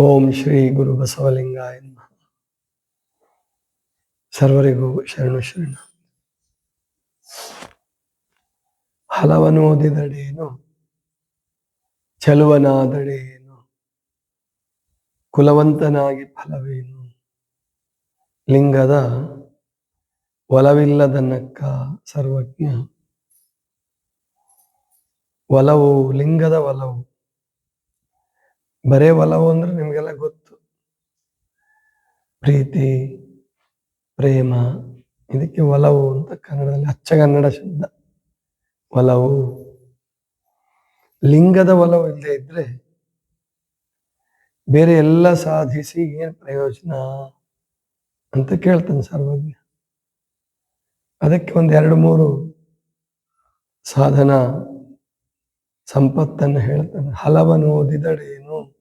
ಓಂ ಶ್ರೀ ಗುರು ಬಸವಲಿಂಗಾಯ ಸರ್ವರಿಗೂ ಶರಣು ಶರಣ. ಹಲವನು ಓದಿದಡೇನು ಚಲುವನಾದಡೇನು ಕುಲವಂತನಾಗಿ ಫಲವೇನು? ಲಿಂಗದ ಒಲವಿಲ್ಲದನ್ನಕ್ಕ ಸರ್ವಜ್ಞ. ಒಲವು, ಲಿಂಗದ ಒಲವು. ಬರೇ ಒಲವು ಅಂದ್ರೆ ನಿಮಗೆಲ್ಲ ಗೊತ್ತು. ಪ್ರೀತಿ, ಪ್ರೇಮ, ಇದಕ್ಕೆ ಒಲವು ಅಂತ ಕನ್ನಡದಲ್ಲಿ ಅಚ್ಚಗನ್ನಡ ಶಬ್ದ. ಒಲವು. ಲಿಂಗದ ಒಲವು ಇಲ್ಲದೆ ಇದ್ರೆ ಬೇರೆ ಎಲ್ಲ ಸಾಧಿಸಿ ಏನ್ ಪ್ರಯೋಜನ ಅಂತ ಕೇಳ್ತಾನೆ ಸರ್ವಜ್ಞ. ಅದಕ್ಕೆ ಒಂದ್ ಎರಡು ಮೂರು ಸಾಧನ, ಸಂಪತ್ತನ್ನು ಹೇಳ್ತಾನೆ. ಹಲವನು ಓದಿದಡೇನು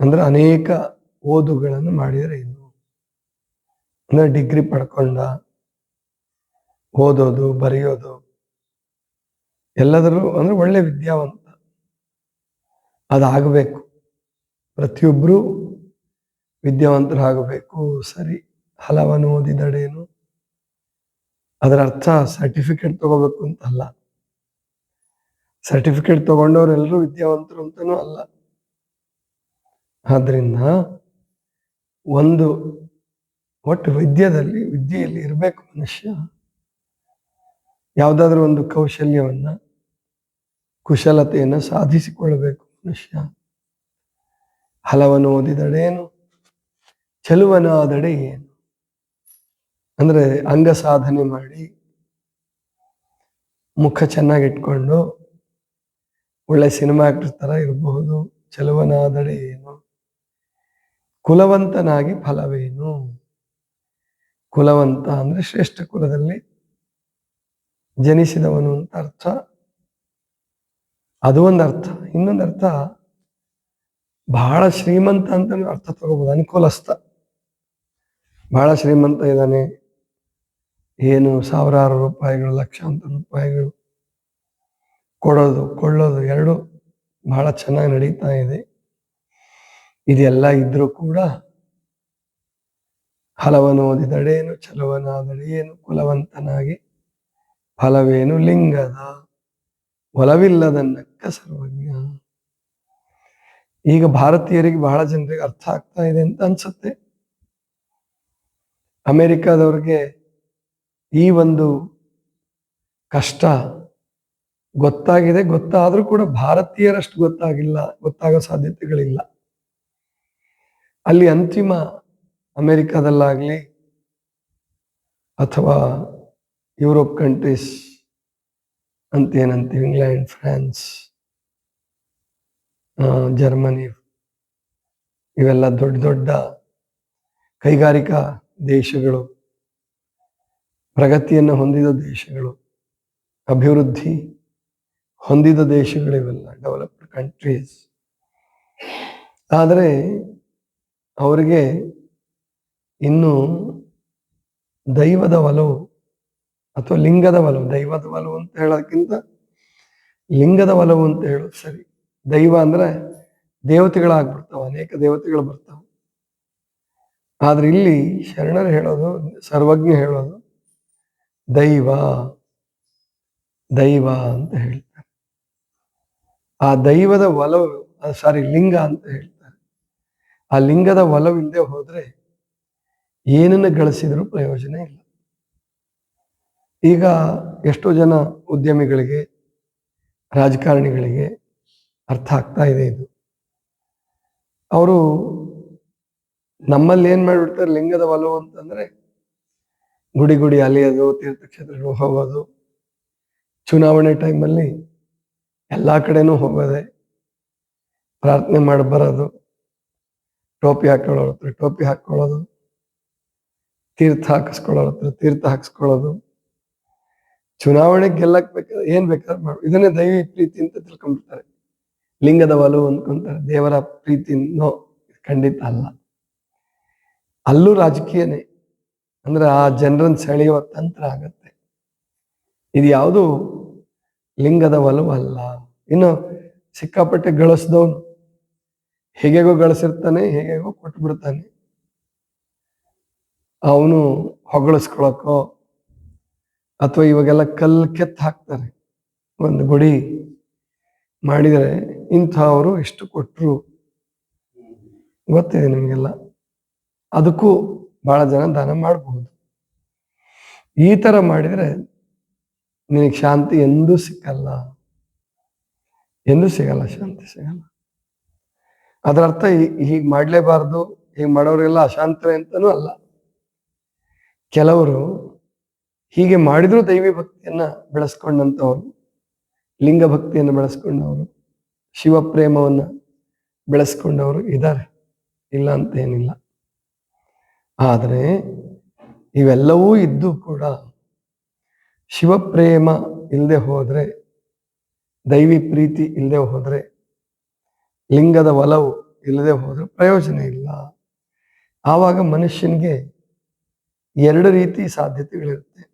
ಅಂದ್ರೆ ಅನೇಕ ಓದುಗಳನ್ನು ಮಾಡಿದರೆ ಇನ್ನು. ಅಂದ್ರೆ ಡಿಗ್ರಿ ಪಡ್ಕೊಂಡ, ಓದೋದು, ಬರೆಯೋದು ಎಲ್ಲದರೂ ಅಂದ್ರೆ ಒಳ್ಳೆ ವಿದ್ಯಾವಂತ. ಅದಾಗಬೇಕು. ಪ್ರತಿಯೊಬ್ಬರೂ ವಿದ್ಯಾವಂತರಾಗಬೇಕು. ಸರಿ, ಹಲವನ್ನು ಓದಿದಡೇನು ಅದರ ಅರ್ಥ ಸರ್ಟಿಫಿಕೇಟ್ ತಗೋಬೇಕು ಅಂತ ಅಲ್ಲ ಸರ್ಟಿಫಿಕೇಟ್ ತಗೊಂಡವರೆಲ್ಲರೂ ವಿದ್ಯಾವಂತರು ಅಂತನೂ ಅಲ್ಲ. ಆದ್ರಿಂದ ಒಂದು ಒಟ್ಟು ವಿದ್ಯದಲ್ಲಿ, ವಿದ್ಯೆಯಲ್ಲಿ ಇರಬೇಕು ಮನುಷ್ಯ, ಯಾವುದಾದ್ರೂ ಒಂದು ಕೌಶಲ್ಯವನ್ನು, ಕುಶಲತೆಯನ್ನು ಸಾಧಿಸಿಕೊಳ್ಳಬೇಕು ಮನುಷ್ಯ. ಹಲವನ್ನು ಓದಿದಡೇನು ಚಲುವನಾದಡೆ ಏನು? ಅಂದರೆ ಅಂಗ ಸಾಧನೆ ಮಾಡಿ, ಮುಖ ಚೆನ್ನಾಗಿಟ್ಕೊಂಡು, ಒಳ್ಳೆ ಸಿನಿಮಾ ಆಕ್ಟರ್ ಥರ ಇರಬಹುದು, ಚಲುವನಾದಡೆ ಏನು? ಕುಲವಂತನಾಗಿ ಫಲವೇನು? ಕುಲವಂತ ಅಂದ್ರೆ ಶ್ರೇಷ್ಠ ಕುಲದಲ್ಲಿ ಜನಿಸಿದವನು ಅಂತ ಅರ್ಥ. ಅದು ಒಂದು ಅರ್ಥ. ಇನ್ನೊಂದು ಅರ್ಥ, ಬಹಳ ಶ್ರೀಮಂತ ಅಂತ ಅರ್ಥ ತಗೋಬಹುದು ಅನುಕೂಲಸ್ಥ. ಬಹಳ ಶ್ರೀಮಂತ ಇದ್ದಾನೆ. ಏನು ಸಾವಿರಾರು ರೂಪಾಯಿಗಳು, ಲಕ್ಷಾಂತರ ರೂಪಾಯಿಗಳು ಕೊಡೋದು, ಕೊಳ್ಳೋದು ಎರಡು ಬಹಳ ಚೆನ್ನಾಗಿ ನಡೀತಾ ಇದೆ. ಇದೆಲ್ಲ ಇದ್ರೂ ಕೂಡ ಹಲವನು ಓದಿದಡೇನು ಚಲವನಾದಡೇನು ಕುಲವಂತನಾಗಿ ಫಲವೇನು ಲಿಂಗದ ಒಲವಿಲ್ಲದನ್ನಕ್ಕ ಸರ್ವಜ್ಞ. ಈಗ ಭಾರತೀಯರಿಗೆ ಬಹಳ ಜನರಿಗೆ ಅರ್ಥ ಆಗ್ತಾ ಇದೆ ಅಂತ ಅನ್ಸುತ್ತೆ. ಅಮೆರಿಕಾದವ್ರಿಗೆ ಈ ಒಂದು ಕಷ್ಟ ಗೊತ್ತಾಗಿದೆ. ಗೊತ್ತಾದ್ರೂ ಕೂಡ ಭಾರತೀಯರಷ್ಟು ಗೊತ್ತಾಗಿಲ್ಲ, ಗೊತ್ತಾಗೋ ಸಾಧ್ಯತೆಗಳಿಲ್ಲ. ಅಲ್ಲಿ ಅಂತಿಮ ಅಮೇರಿಕಾದಲ್ಲಾಗಲಿ ಅಥವಾ ಯುರೋಪ್ ಕಂಟ್ರೀಸ್ ಅಂತ ಏನಂತೀವಿ ಇಂಗ್ಲೆಂಡ್, ಫ್ರಾನ್ಸ್ ಜರ್ಮನಿ, ಇವೆಲ್ಲ ದೊಡ್ಡ ದೊಡ್ಡ ಕೈಗಾರಿಕಾ ದೇಶಗಳು, ಪ್ರಗತಿಯನ್ನು ಹೊಂದಿದ ದೇಶಗಳು, ಅಭಿವೃದ್ಧಿ ಹೊಂದಿದ ದೇಶಗಳಿವೆಲ್ಲ ಡೆವಲಪ್ಡ್ ಕಂಟ್ರೀಸ್ ಆದರೆ ಅವರಿಗೆ ಇನ್ನು ದೈವದ ಒಲವು ಅಥವಾ ಲಿಂಗದ ಒಲವು, ದೈವದ ಒಲವು ಅಂತ ಹೇಳೋದಕ್ಕಿಂತ ಲಿಂಗದ ಒಲವು ಅಂತ ಹೇಳೋದು ಸರಿ. ದೈವ ಅಂದ್ರೆ ದೇವತೆಗಳಾಗ್ಬಿಡ್ತಾವ, ಅನೇಕ ದೇವತೆಗಳು ಬರ್ತಾವ. ಆದ್ರೆ ಇಲ್ಲಿ ಶರಣರು ಹೇಳೋದು, ಸರ್ವಜ್ಞ ಹೇಳೋದು ದೈವ ದೈವ ಅಂತ ಹೇಳ್ತಾರೆ. ಆ ದೈವದ ಒಲವು ಸಾರಿ, ಲಿಂಗ ಅಂತ ಹೇಳ್ತಾರೆ. ಆ ಲಿಂಗದ ಒಲವಿಲ್ಲದೆ ಹೋದ್ರೆ ಏನನ್ನು ಗಳಿಸಿದ್ರು ಪ್ರಯೋಜನ ಇಲ್ಲ. ಈಗ ಎಷ್ಟೋ ಜನ ಉದ್ಯಮಿಗಳಿಗೆ, ರಾಜಕಾರಣಿಗಳಿಗೆ ಅರ್ಥ ಆಗ್ತಾ ಇದೆ ಇದು. ಅವರು ನಮ್ಮಲ್ಲಿ ಏನ್ ಮಾಡಿಬಿಡ್ತಾರೆ ಲಿಂಗದ ಒಲವು ಅಂತಂದ್ರೆ ಗುಡಿ ಗುಡಿ ಅಲೆಯೋದು ತೀರ್ಥಕ್ಷೇತ್ರಗಳು ಹೋಗೋದು, ಚುನಾವಣೆ ಟೈಮಲ್ಲಿ ಎಲ್ಲ ಕಡೆನೂ ಹೋಗೋದೆ, ಪ್ರಾರ್ಥನೆ ಮಾಡಿ ಬರೋದು ಟೋಪಿ ಹಾಕೊಳ್ಳೋರ ಹತ್ರ ಟೋಪಿ ಹಾಕೊಳ್ಳೋದು ತೀರ್ಥ ಹಾಕಿಸ್ಕೊಳ್ಳೋರ ಹತ್ರ ತೀರ್ಥ ಹಾಕಿಸ್ಕೊಳ್ಳೋದು, ಚುನಾವಣೆ ಗೆಲ್ಲಕ್ ಬೇಕಾದ್ರೆ ಏನ್ ಬೇಕಾದ್ರೆ ಇದನ್ನೇ ದೈವಿ ಪ್ರೀತಿ ಅಂತ ತಿಳ್ಕೊಂಡ್ಬಿಡ್ತಾರೆ. ಲಿಂಗದ ಒಲವು ಅಂದ್ಕೊಂತಾರೆ. ದೇವರ ಪ್ರೀತಿ ನೋ ಖಂಡಿತ ಅಲ್ಲ. ಅಲ್ಲೂ ರಾಜಕೀಯನೇ. ಅಂದ್ರೆ ಆ ಜನರನ್ನ ಸೆಳೆಯುವ ತಂತ್ರ ಆಗತ್ತೆ. ಇದು ಯಾವುದು ಲಿಂಗದ ಒಲವು ಅಲ್ಲ. ಇನ್ನು ಸಿಕ್ಕಾಪಟ್ಟೆ ಗಳಿಸ್ದವನು ಹೇಗೆಗೋ ಗಳಿಸಿರ್ತಾನೆ, ಹೇಗೆಗೋ ಕೊಟ್ಟು ಬಿಡ್ತಾನೆ. ಅವನು ಹೊಗಳಿಸ್ಕೊಳಕೋ ಅಥವಾ ಇವಾಗೆಲ್ಲ ಕಲ್ಲು ಕೆತ್ತ ಹಾಕ್ತಾರೆ. ಒಂದು ಗುಡಿ ಮಾಡಿದರೆ ಇಂಥವರು ಎಷ್ಟು ಕೊಟ್ಟರು ಗೊತ್ತಿದೆ ನಿಮಗೆಲ್ಲ. ಅದಕ್ಕೂ ಬಹಳ ಜನ ದಾನ ಮಾಡಬಹುದು ಈ ಥರ ಮಾಡಿದರೆ ನಿನಗೆ ಶಾಂತಿ ಎಂದೂ ಸಿಕ್ಕಲ್ಲ. ಎಂದೂ ಸಿಗಲ್ಲ, ಶಾಂತಿ ಸಿಗಲ್ಲ. ಅದರ ಅರ್ಥ ಹೀಗೆ ಮಾಡಲೇಬಾರ್ದು, ಹೀಗೆ ಮಾಡೋರೆಲ್ಲ ಅಶಾಂತರೆ ಅಂತನೂ ಅಲ್ಲ. ಕೆಲವರು ಹೀಗೆ ಮಾಡಿದ್ರು ದೈವಿ ಭಕ್ತಿಯನ್ನ ಬೆಳೆಸ್ಕೊಂಡಂಥವ್ರು, ಲಿಂಗ ಭಕ್ತಿಯನ್ನು ಬೆಳೆಸ್ಕೊಂಡವರು ಶಿವ ಪ್ರೇಮವನ್ನ ಬೆಳೆಸ್ಕೊಂಡವರು ಇದ್ದಾರೆ ಇಲ್ಲ ಅಂತ ಏನಿಲ್ಲ. ಆದರೆ ಇವೆಲ್ಲವೂ ಇದ್ದು ಕೂಡ ಶಿವಪ್ರೇಮ ಇಲ್ಲದೆ ಹೋದ್ರೆ, ದೈವಿ ಪ್ರೀತಿ ಇಲ್ಲದೆ ಹೋದ್ರೆ ಲಿಂಗದ ಒಲವು ಇಲ್ಲದೆ ಹೋದ್ರೆ ಪ್ರಯೋಜನ ಇಲ್ಲ. ಆವಾಗ ಮನುಷ್ಯನಿಗೆ ಎರಡು ರೀತಿ ಸಾಧ್ಯತೆಗಳಿರುತ್ತೆ.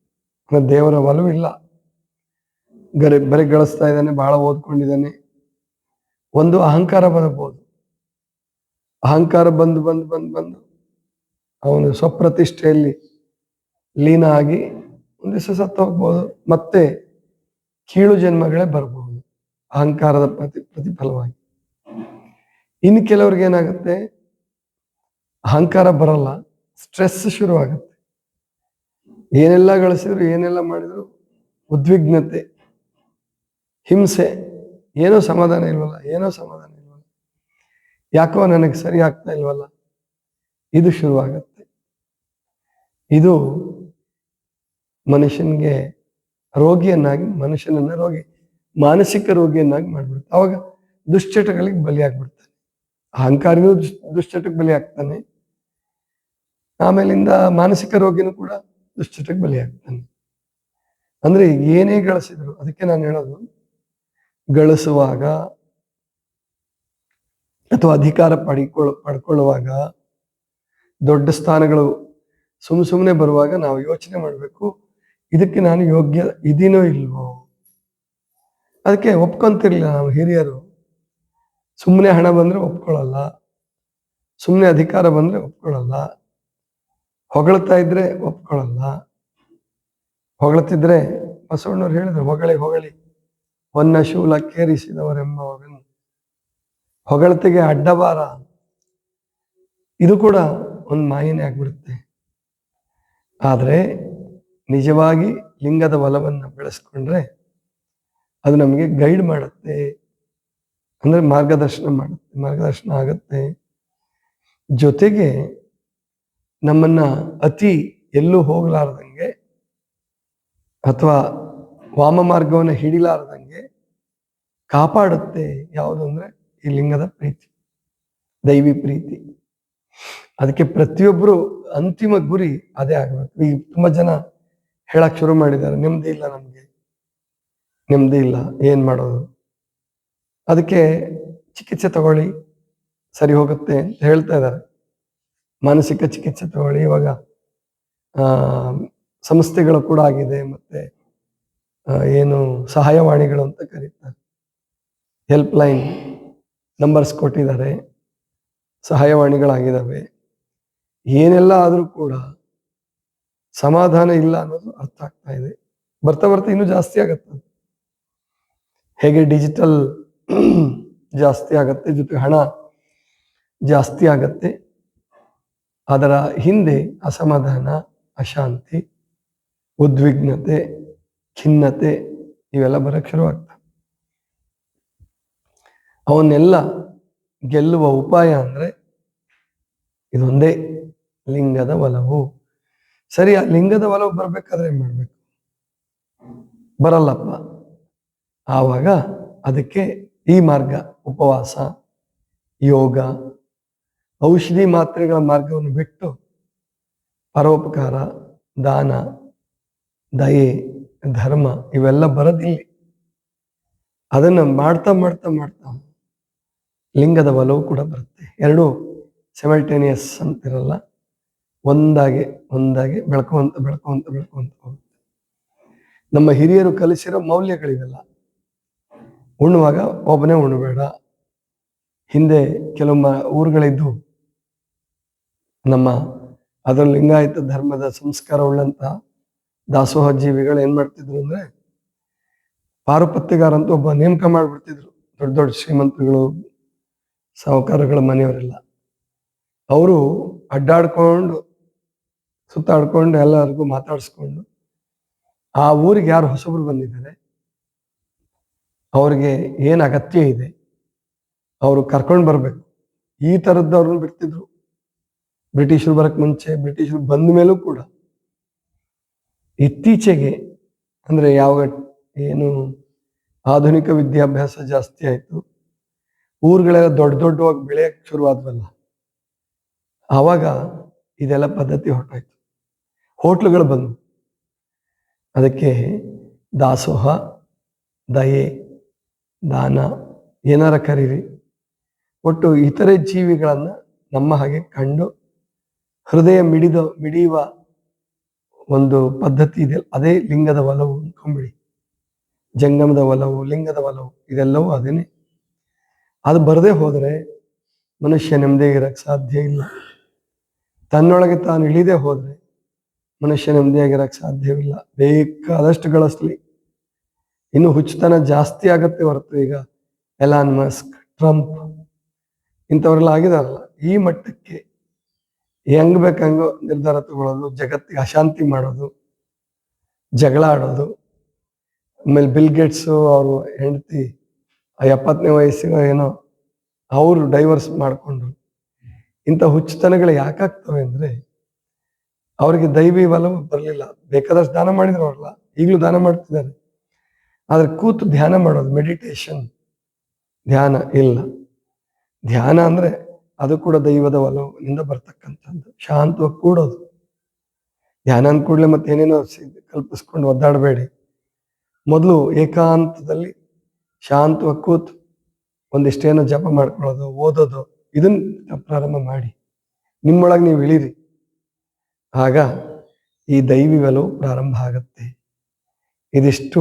ದೇವರ ಒಲವು ಇಲ್ಲ. ಗರಿ, ಬರೀ ಗಳಿಸ್ತಾ ಇದ್ದಾನೆ ಬಹಳ ಓದ್ಕೊಂಡಿದ್ದಾನೆ. ಒಂದು ಅಹಂಕಾರ ಬರಬಹುದು. ಅಹಂಕಾರ ಬಂದು ಬಂದು ಬಂದು ಬಂದು ಅವನು ಸ್ವಪ್ರತಿಷ್ಠೆಯಲ್ಲಿ ಲೀನ ಆಗಿ ಒಂದು ದಿವಸ ಸತ್ತು ಹೋಗ್ಬೋದು. ಮತ್ತೆ ಕೀಳು ಜನ್ಮಗಳೇ ಬರಬಹುದು. ಅಹಂಕಾರದ ಪ್ರತಿ, ಪ್ರತಿಫಲವಾಗಿ. ಇನ್ನು ಕೆಲವ್ರಿಗೆ ಏನಾಗುತ್ತೆ? ಅಹಂಕಾರ ಬರಲ್ಲ ಸ್ಟ್ರೆಸ್ ಶುರುವಾಗುತ್ತೆ. ಏನೆಲ್ಲ ಗಳಿಸಿದ್ರು, ಏನೆಲ್ಲ ಮಾಡಿದ್ರು, ಉದ್ವಿಗ್ನತೆ, ಹಿಂಸೆ, ಏನೋ ಸಮಾಧಾನ ಇಲ್ವಲ್ಲ, ಏನೋ ಸಮಾಧಾನ ಇಲ್ವಲ್ಲ. ಯಾಕೋ ನನಗೆ ಸರಿ ಆಗ್ತಾ ಇಲ್ವಲ್ಲ, ಇದು ಶುರುವಾಗತ್ತೆ. ಇದು ಮನುಷ್ಯನಿಗೆ ರೋಗಿಯನ್ನಾಗಿ, ಮನುಷ್ಯನನ್ನ ರೋಗಿ, ಮಾನಸಿಕ ರೋಗಿಯನ್ನಾಗಿ ಮಾಡಿಬಿಡುತ್ತೆ. ಅವಾಗ ದುಶ್ಚಟಗಳಿಗೆ ಬಲಿಯಾಗ್ಬಿಡ್ತಾನೆ ಅಹಂಕಾರಿನೂ ದುಶ್ ದುಶ್ಚಟಕ್ಕೆ ಬಲಿ ಆಗ್ತಾನೆ ಆಮೇಲಿಂದ ಮಾನಸಿಕ ರೋಗಿನೂ ಕೂಡ ದುಶ್ಚಟಕ್ಕೆ ಬಲಿಯಾಗ್ತಾನೆ. ಅಂದ್ರೆ ಏನೇ ಗಳಿಸಿದ್ರು, ಅದಕ್ಕೆ ನಾನು ಹೇಳೋದು, ಗಳಿಸುವಾಗ ಅಥವಾ ಅಧಿಕಾರ ಪಡಿಕೊಳ್ಳ ಪಡ್ಕೊಳ್ಳುವಾಗ ದೊಡ್ಡ ಸ್ಥಾನಗಳು ಸುಮ್ ಸುಮ್ಮನೆ ಬರುವಾಗ ನಾವು ಯೋಚನೆ ಮಾಡಬೇಕು, ಇದಕ್ಕೆ ನಾನು ಯೋಗ್ಯ, ಇದೀನೋ ಇಲ್ವೋ? ಅದಕ್ಕೆ ಒಪ್ಕೊಂತಿರ್ಲಿಲ್ಲ ನಾವು ಹಿರಿಯರು. ಸುಮ್ಮನೆ ಹಣ ಬಂದ್ರೆ ಒಪ್ಕೊಳ್ಳಲ್ಲ ಸುಮ್ಮನೆ ಅಧಿಕಾರ ಬಂದ್ರೆ ಒಪ್ಕೊಳ್ಳಲ್ಲ, ಹೊಗಳ್ತಾ ಇದ್ರೆ ಒಪ್ಕೊಳ್ಳಲ್ಲ, ಹೊಗಳ್ತಿದ್ರೆ ಬಸವಣ್ಣವ್ರು ಹೇಳಿದ್ರು, ಹೊಗಳಿ ಹೊಗಳಿ, ಹೊನ್ನ ಶೂಲ ಕೇರಿಸಿದವರೆಂಬವರನ್ನು ಹೊಗಳತೆಗೆ ಅಡ್ಡಬಾರ. ಇದು ಕೂಡ ಒಂದು ಮಾಯನೆ ಆಗ್ಬಿಡುತ್ತೆ. ಆದರೆ ನಿಜವಾಗಿ ಲಿಂಗದ ಬಲವನ್ನು ಬೆಳೆಸ್ಕೊಂಡ್ರೆ ಅದು ನಮಗೆ ಗೈಡ್ ಮಾಡುತ್ತೆ. ಅಂದ್ರೆ ಮಾರ್ಗದರ್ಶನ ಮಾಡುತ್ತೆ ಮಾರ್ಗದರ್ಶನ ಆಗುತ್ತೆ. ಜೊತೆಗೆ ನಮ್ಮನ್ನ ಅತಿ ಎಲ್ಲೂ ಹೋಗಲಾರ್ದಂಗೆ ಅಥವಾ ವಾಮ ಮಾರ್ಗವನ್ನು ಹಿಡಿಲಾರ್ದಂಗೆ ಕಾಪಾಡುತ್ತೆ ಯಾವುದು ಅಂದ್ರೆ ಈ ಲಿಂಗದ ಪ್ರೀತಿ, ದೈವಿ ಪ್ರೀತಿ. ಅದಕ್ಕೆ ಪ್ರತಿಯೊಬ್ಬರು ಅಂತಿಮ ಗುರಿ ಅದೇ ಆಗಬೇಕು. ಈಗ ತುಂಬ ಜನ ಹೇಳಕ್ ಶುರು ಮಾಡಿದ್ದಾರೆ, ನೆಮ್ಮದಿ ಇಲ್ಲ ನಮ್ಗೆ, ನೆಮ್ಮದಿ ಇಲ್ಲ, ಏನ್ ಮಾಡೋದು? ಅದಕ್ಕೆ ಚಿಕಿತ್ಸೆ ತಗೊಳ್ಳಿ, ಸರಿ ಹೋಗುತ್ತೆ ಅಂತ ಹೇಳ್ತಾ ಇದ್ದಾರೆ. ಮಾನಸಿಕ ಚಿಕಿತ್ಸೆ ತಗೊಳ್ಳಿ, ಇವಾಗ ಸಂಸ್ಥೆಗಳು ಕೂಡ ಆಗಿದೆ ಮತ್ತೆ ಏನು ಸಹಾಯವಾಣಿಗಳು ಅಂತ ಕರೀತಾರೆ. ಹೆಲ್ಪ್ ಲೈನ್ ನಂಬರ್ಸ್ ಕೊಟ್ಟಿದ್ದಾರೆ, ಸಹಾಯವಾಣಿಗಳಾಗಿದ್ದಾವೆ. ಏನೆಲ್ಲ ಆದರೂ ಕೂಡ ಸಮಾಧಾನ ಇಲ್ಲ ಅನ್ನೋದು ಅರ್ಥ ಆಗ್ತಾ ಇದೆ. ಬರ್ತಾ ಬರ್ತಾ ಇನ್ನೂ ಜಾಸ್ತಿ ಆಗತ್ತೆ. ಹೇಗೆ ಡಿಜಿಟಲ್ ಜಾಸ್ತಿ ಆಗತ್ತೆ, ಜೊತೆ ಹಣ ಜಾಸ್ತಿ ಆಗತ್ತೆ. ಅದರ ಹಿಂದೆ ಅಸಮಾಧಾನ, ಅಶಾಂತಿ, ಉದ್ವಿಗ್ನತೆ, ಖಿನ್ನತೆ ಇವೆಲ್ಲ ಬರಕ್ಕೆ ಶುರುವಾಗ್ತವೆ ಅವನ್ನೆಲ್ಲ ಗೆಲ್ಲುವ ಉಪಾಯ ಅಂದರೆ ಇದೊಂದೇ ಲಿಂಗದ ಒಲವು. ಸರಿ, ಆ ಲಿಂಗದ ಒಲವು ಬರಬೇಕಾದ್ರೆ ಏನು ಮಾಡಬೇಕು? ಬರಲ್ಲಪ್ಪ. ಆವಾಗ ಅದಕ್ಕೆ ಈ ಮಾರ್ಗ ಉಪವಾಸ ಯೋಗ ಔಷಧಿ ಮಾತ್ರೆಗಳ ಮಾರ್ಗವನ್ನು ಬಿಟ್ಟು ಪರೋಪಕಾರ ದಾನ ದಯೆ ಧರ್ಮ ಇವೆಲ್ಲ ಬರೋದಿಲ್ಲ ಅದನ್ನ ಮಾಡ್ತಾ ಮಾಡ್ತಾ ಮಾಡ್ತಾ ಲಿಂಗದ ಒಲವು ಕೂಡ ಬರುತ್ತೆ ಎರಡು ಸೆಮಲ್ಟೇನಿಯಸ್ ಅಂತಿರಲ್ಲ ಒಂದಾಗಿ ಒಂದಾಗಿ ಬೆಳ್ಕೊಂತ ಬೆಳ್ಕೊಂತ ಬೆಳ್ಕೊಂತ ಹೋಗುತ್ತೆ ನಮ್ಮ ಹಿರಿಯರು ಕಲಿಸಿರೋ ಮೌಲ್ಯಗಳಿವೆಲ್ಲ ಉಣ್ಣುವಾಗ ಒಬ್ಬನೇ ಉಣ್ಣಬೇಡ. ಹಿಂದೆ ಕೆಲವು ಮ ಊರುಗಳಿದ್ದು ನಮ್ಮ ಅದರ ಲಿಂಗಾಯತ ಧರ್ಮದ ಸಂಸ್ಕಾರ ಉಳ್ಳಂತ ದಾಸೋಹ ಜೀವಿಗಳು ಏನ್ ಮಾಡ್ತಿದ್ರು ಅಂದ್ರೆ ಪಾರುಪತ್ಯಗಾರ ಅಂತ ಒಬ್ಬ ನೇಮಕ ಮಾಡ್ಬಿಡ್ತಿದ್ರು. ದೊಡ್ಡ ದೊಡ್ಡ ಶ್ರೀಮಂತಗಳು ಸಾಹುಕಾರಗಳ ಮನೆಯವರೆಲ್ಲ. ಅವರು ಅಡ್ಡಾಡ್ಕೊಂಡು, ಸುತ್ತಾಡ್ಕೊಂಡು ಎಲ್ಲರಿಗೂ ಮಾತಾಡಿಸ್ಕೊಂಡು ಆ ಊರಿಗೆ ಯಾರು ಹೊಸಬ್ರು ಬಂದಿದ್ದಾರೆ? ಅವ್ರಿಗೆ ಏನು ಅಗತ್ಯ ಇದೆ, ಅವರು ಕರ್ಕೊಂಡು ಬರಬೇಕು. ಈ ಥರದ್ದವ್ರನ್ನ ಬಿಡ್ತಿದ್ರು. ಬ್ರಿಟಿಷರು ಬರಕ್ಕೆ ಮುಂಚೆ, ಬ್ರಿಟಿಷರು ಬಂದ ಮೇಲೂ ಕೂಡ. ಇತ್ತೀಚೆಗೆ, ಅಂದರೆ ಯಾವಾಗ ಏನು ಆಧುನಿಕ ವಿದ್ಯಾಭ್ಯಾಸ ಜಾಸ್ತಿ ಆಯಿತು. ಊರುಗಳೆಲ್ಲ ದೊಡ್ಡ ದೊಡ್ಡವಾಗಿ ಬೆಳೆಯಕ್ಕೆ ಶುರುವಾದ್ವಲ್ಲ. ಆವಾಗ ಇದೆಲ್ಲ ಪದ್ಧತಿ ಹೊರಟಾಯ್ತು. ಹೋಟ್ಲುಗಳು ಬಂದವು. ಅದಕ್ಕೆ ದಾಸೋಹ, ದಯೆ ದಾನ ಏನಾರ ಕರೀರಿ. ಒಟ್ಟು ಇತರೆ ಜೀವಿಗಳನ್ನ ನಮ್ಮ ಹಾಗೆ ಕಂಡು ಹೃದಯ ಮಿಡಿದ, ಮಿಡಿಯುವ ಒಂದು ಪದ್ಧತಿ ಇದೆ. ಅದೇ ಲಿಂಗದ ಒಲವು ಅಂದ್ಕೊಂಬಿಡಿ. ಜಂಗಮದ ಒಲವು, ಲಿಂಗದ ಒಲವು, ಇದೆಲ್ಲವೂ ಅದೇನೆ. ಅದು ಬರದೇ ಹೋದರೆ ಮನುಷ್ಯ ಇರಕ್ಕೆ ಸಾಧ್ಯ ಇಲ್ಲ. ತನ್ನೊಳಗೆ ತಾನು ಇಳಿದೇ ಹೋದರೆ ಮನುಷ್ಯ ನೆಮ್ಮದಿಯಾಗಿರಕ್ಕೆ ಸಾಧ್ಯವಿಲ್ಲ ಬೇಕಾದಷ್ಟು ಗಳಿಸ್ಲಿ. ಇನ್ನು ಹುಚ್ಚುತನ ಜಾಸ್ತಿ ಆಗತ್ತೆ ಹೊರತು ಈಗ ಎಲಾನ್ ಮಸ್ಕ್ ಟ್ರಂಪ್ ಇಂಥವರೆಲ್ಲ ಆಗಿದಾರಲ್ಲ, ಈ ಮಟ್ಟಕ್ಕೆ ಹೆಂಗ್ ಬೇಕಂಗೋ ನಿರ್ಧಾರ ತಗೊಳ್ಳೋದು ಜಗತ್ತಿಗೆ ಅಶಾಂತಿ ಮಾಡೋದು, ಜಗಳ ಆಡೋದು. ಆಮೇಲೆ ಬಿಲ್ ಗೇಟ್ಸು ಅವರು ಹೆಂಡತಿ ಎಪ್ಪತ್ತನೇ ವಯಸ್ಸಿಗೆ ಏನೋ ಅವರು ಡೈವರ್ಸ್ ಮಾಡಿಕೊಂಡ್ರು. ಇಂಥ ಹುಚ್ಚುತನಗಳು ಯಾಕಾಗ್ತವೆ ಅಂದರೆ ಅವರಿಗೆ ದೈವಿ ಬಲವು ಬರಲಿಲ್ಲ. ಬೇಕಾದಷ್ಟು ದಾನ ಮಾಡಿದ್ರು ಅವರಲ್ಲ. ಈಗಲೂ ದಾನ ಮಾಡ್ತಿದ್ದಾರೆ. ಆದ್ರೆ ಕೂತು ಧ್ಯಾನ ಮಾಡೋದು ಮೆಡಿಟೇಷನ್ ಧ್ಯಾನ ಇಲ್ಲ. ಧ್ಯಾನ ಅಂದ್ರೆ ಅದು ಕೂಡ ದೈವದ ಒಲವಿನಿಂದ ಬರ್ತಕ್ಕಂಥದ್ದು. ಶಾಂತವಾಗಿ ಕೂಡೋದು. ಧ್ಯಾನ ಅಂದ ಕೂಡಲೇ ಮತ್ತೆ ಏನೇನೋ ಕಲ್ಪಿಸ್ಕೊಂಡು ಒದ್ದಾಡಬೇಡಿ. ಮೊದಲು ಏಕಾಂತದಲ್ಲಿ ಶಾಂತವಾಗಿ ಕೂತು ಒಂದಿಷ್ಟೇನೋ ಜಪ ಮಾಡ್ಕೊಳ್ಳೋದು, ಓದೋದು, ಇದನ್ನ ಪ್ರಾರಂಭ ಮಾಡಿ. ನಿಮ್ಮೊಳಗೆ ನೀವು ಇಳಿರಿ. ಆಗ ಈ ದೈವಿ ಒಲವು ಪ್ರಾರಂಭ ಆಗತ್ತೆ. ಇದಿಷ್ಟು